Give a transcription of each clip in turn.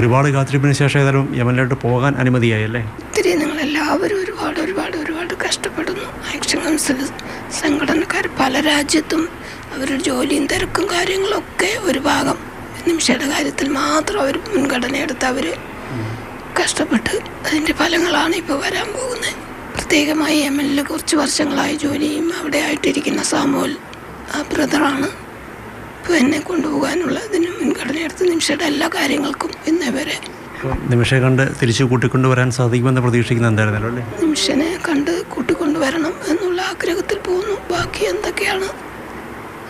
ഒരുപാട് കാത്തിരിപ്പിന് ശേഷം ഏതായാലും യമനിലോട്ട് പോകാൻ അനുമതിയായല്ലേ? ഒത്തിരി നിങ്ങളെല്ലാവരും ഒരുപാട് ഒരുപാട് ഒരുപാട് കഷ്ടപ്പെടുന്നു. ആക്ഷൻ കൗൺസിൽ സംഘടനക്കാർ പല രാജ്യത്തും അവരുടെ ജോലിയും തിരക്കും കാര്യങ്ങളൊക്കെ ഒരു ഭാഗം. നിമിഷയുടെ കാര്യത്തിൽ മാത്രം അവർ മുൻഗണന എടുത്ത് അവർ കഷ്ടപ്പെട്ട് അതിന്റെ ഫലങ്ങളാണ് ഇപ്പോൾ വരാൻ പോകുന്നത്. പ്രത്യേകമായി എം എൽ കുറച്ച് വർഷങ്ങളായി ജോലിയും അവിടെ ആയിട്ടിരിക്കുന്ന സാമൂൽ ആ ബ്രദറാണ് ഇപ്പോൾ എന്നെ കൊണ്ടുപോകാനുള്ള നിമിഷയുടെ എല്ലാ കാര്യങ്ങൾക്കും ഇന്നേ വരെ. നിമിഷയെ കണ്ട് തിരിച്ചു കൂട്ടിക്കൊണ്ടുവരാൻ സാധിക്കുമെന്ന് പ്രതീക്ഷിക്കുന്ന എന്തായിരുന്നല്ലോ അല്ലേ? നിമിഷനെ കണ്ട് കൂട്ടിക്കൊണ്ടുവരണം എന്നുള്ള ആഗ്രഹത്തിൽ പോകുന്നു. ബാക്കി എന്തൊക്കെയാണ്?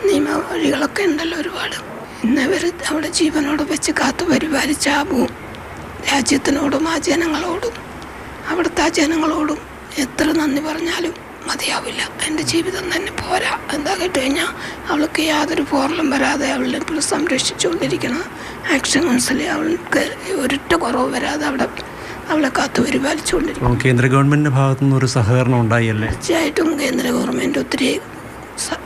നിയമ വഴികളൊക്കെ ഉണ്ടല്ലോ ഒരുപാട്. ഇന്നവർ അവിടെ ജീവനോട് വെച്ച് കാത്തു പരിപാലിച്ച ആപവും രാജ്യത്തിനോടും ആ ജനങ്ങളോടും അവിടുത്തെ ആ ജനങ്ങളോടും എത്ര നന്ദി പറഞ്ഞാലും മതിയാവില്ല. എന്റെ ജീവിതം തന്നെ പോരാ. എന്താ കേട്ട് കഴിഞ്ഞാൽ അവൾക്ക് യാതൊരു പോറലും വരാതെ അവളെ ഇപ്പോൾ സംരക്ഷിച്ചുകൊണ്ടിരിക്കണം. ആക്ഷൻ കൗൺസിൽ അവൾക്ക് ഒരിട്ട കുറവ് വരാതെ അവിടെ അവളെ കാത്തു പരിപാലിച്ചുകൊണ്ടിരിക്കും കേന്ദ്ര ഗവൺമെന്റിന്റെ ഭാഗത്തു നിന്ന് ഒരു സഹകരണം ഉണ്ടായല്ലേ? തീർച്ചയായിട്ടും കേന്ദ്ര ഗവൺമെന്റ് ഒത്തിരി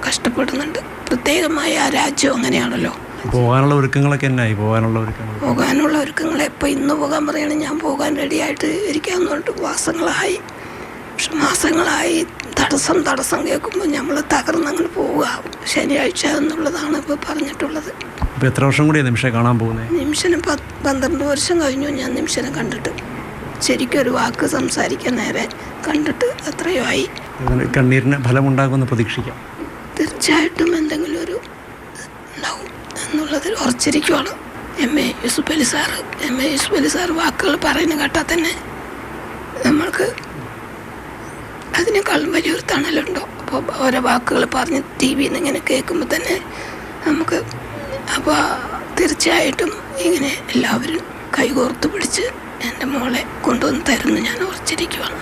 കഷ്ടപ്പെടുന്നുണ്ട്. പ്രത്യേകമായി ആ രാജ്യം അങ്ങനെയാണല്ലോ. പോകാനുള്ള ഒരുക്കങ്ങളൊക്കെ എന്നായി? പോകാനുള്ള ഒരുക്കങ്ങൾ പോകാനുള്ള ഒരുക്കങ്ങൾ എപ്പോൾ ഇന്ന് പോകാൻ പറയണം ഞാൻ പോകാൻ റെഡിയായിട്ട് ഇരിക്കാമെന്ന് വാസങ്ങളായി. മാസങ്ങളായി മാസങ്ങളായി തടസ്സം തടസ്സം കേൾക്കുമ്പോൾ നമ്മൾ തകർന്നങ്ങനെ പോവുക ശനിയാഴ്ച എന്നുള്ളതാണ് ഇപ്പോൾ പറഞ്ഞിട്ടുള്ളത്. ഇപ്പോൾ എത്ര വർഷം കൂടി നിമിഷം കാണാൻ പോകുന്നത്? നിമിഷനും പത്ത് പന്ത്രണ്ട് വർഷം കഴിഞ്ഞു. ഞാൻ നിമിഷനെ കണ്ടിട്ട് ശരിക്കും ഒരു വാക്ക് സംസാരിക്കാൻ നേരെ കണ്ടിട്ട് അത്രയോ ആയി. കണ്ണീരിന് ഫലമുണ്ടാകുമെന്ന് പ്രതീക്ഷിക്കാം. തീർച്ചയായിട്ടും എന്തെങ്കിലും ഒരു ഉണ്ടാവും എന്നുള്ളതിൽ ഉറച്ചിരിക്കുവാണ്. M A Yusuf Ali sir M A Yusuf Ali sir വാക്കുകൾ പറയുന്ന കേട്ടാൽ തന്നെ നമ്മൾക്ക് അതിനേക്കാളും വലിയൊരു തണലുണ്ടോ? അപ്പോൾ ഓരോ വാക്കുകൾ പറഞ്ഞ് ടി വിയിൽ നിന്ന് ഇങ്ങനെ കേൾക്കുമ്പോൾ തന്നെ നമുക്ക് അപ്പോൾ തീർച്ചയായിട്ടും ഇങ്ങനെ എല്ലാവരും കൈകോർത്ത് പിടിച്ച് എന്റെ മോളെ കൊണ്ടുവന്ന് തരുന്നു ഞാൻ ഉറച്ചിരിക്കുവാണ്.